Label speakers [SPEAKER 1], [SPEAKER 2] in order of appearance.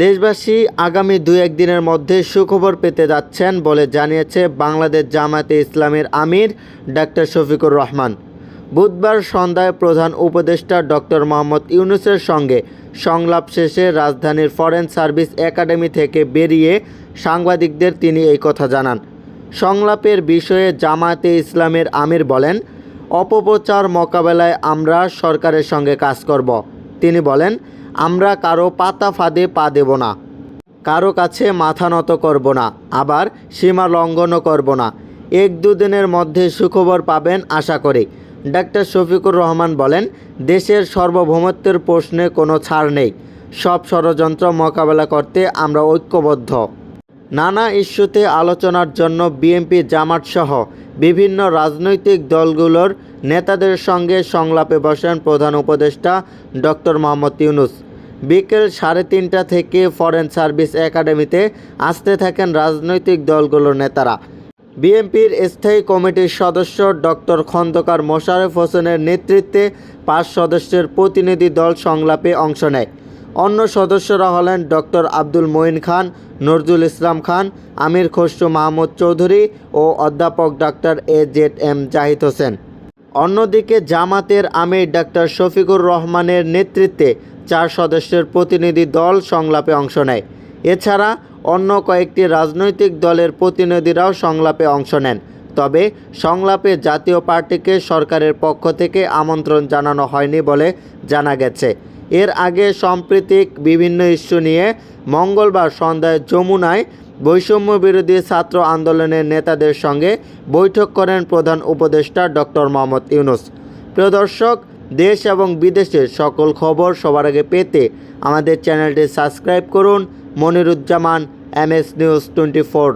[SPEAKER 1] দেশবাসী আগামী দু একদিনের মধ্যে সুখবর পেতে যাচ্ছেন বলে জানিয়েছে বাংলাদেশ জামায়াতে ইসলামের আমির ডাক্তার শফিকুর রহমান। বুধবার সন্ধ্যায় প্রধান উপদেষ্টা ডক্টর মোহাম্মদ ইউনুসের সঙ্গে সংলাপ শেষে রাজধানীর ফরেন সার্ভিস একাডেমি থেকে বেরিয়ে সাংবাদিকদের তিনি এই কথা জানান। সংলাপের বিষয়ে জামায়াতে ইসলামের আমির বলেন, অপপ্রচার মোকাবেলায় আমরা সরকারের সঙ্গে কাজ করব। তিনি বলেন আমরা কারও পাতা ফাঁদে পা দেব না। কারও কাছে মাথা নত করব না, আবার সীমা লঙ্ঘনও করব না। এক দুদিনের মধ্যে সুখবর পাবেন আশা করি। ডাক্তার শফিকুর রহমান বলেন, দেশের সার্বভৌমত্বের প্রশ্নে কোনো ছাড় নেই। সব ষড়যন্ত্র মোকাবেলা করতে আমরা ঐক্যবদ্ধ। নানা ইস্যুতে আলোচনার জন্য বিএনপি জামাত সহ বিভিন্ন রাজনৈতিক দলগুলোর নেতাদের সঙ্গে সংলাপে বসেন প্রধান উপদেষ্টা ডক্টর মোহাম্মদ ইউনুস। বিকেল সাড়ে তিনটা থেকে ফরেন সার্ভিস একাডেমিতে আসতে থাকেন রাজনৈতিক দলগুলোর নেতারা। বিএনপির স্থায়ী কমিটির সদস্য ডক্টর খন্দকার মোশাররফ হোসেনের নেতৃত্বে পাঁচ সদস্যের প্রতিনিধি দল সংলাপে অংশ নেয়। অন্য সদস্যরা হলেন ডক্টর আব্দুল মঈন খান, নজরুল ইসলাম খান, আমির খসরু মাহমুদ চৌধুরী ও অধ্যাপক doctor A Z M Zahid Hossain. অন্যদিকে জামাতের আমির ডাক্তার শফিকুর রহমানের নেতৃত্বে চার সদস্যের প্রতিনিধি দল সংলাপে অংশ নেয়। এছাড়া অন্য কয়েকটি রাজনৈতিক দলের প্রতিনিধিরাও সংলাপে অংশ নেন। তবে সংলাপে জাতীয় পার্টিকে সরকারের পক্ষ থেকে আমন্ত্রণ জানানো হয়নি বলে জানা গেছে। এর আগে সাম্প্রতিক বিভিন্ন ইস্যু নিয়ে মঙ্গলবার সন্ধ্যায় যমুনায় বৈষম্য বিরোধী ছাত্র আন্দোলনের নেতাদের সঙ্গে বৈঠক করেন প্রধান উপদেষ্টা ডক্টর মোহাম্মদ ইউনুস। প্রিয় দর্শক দেশ এবং বিদেশের সকল খবর সবার আগে পেতে আমাদের চ্যানেলটি সাবস্ক্রাইব করুন। Moniruzzaman, M S news twenty four.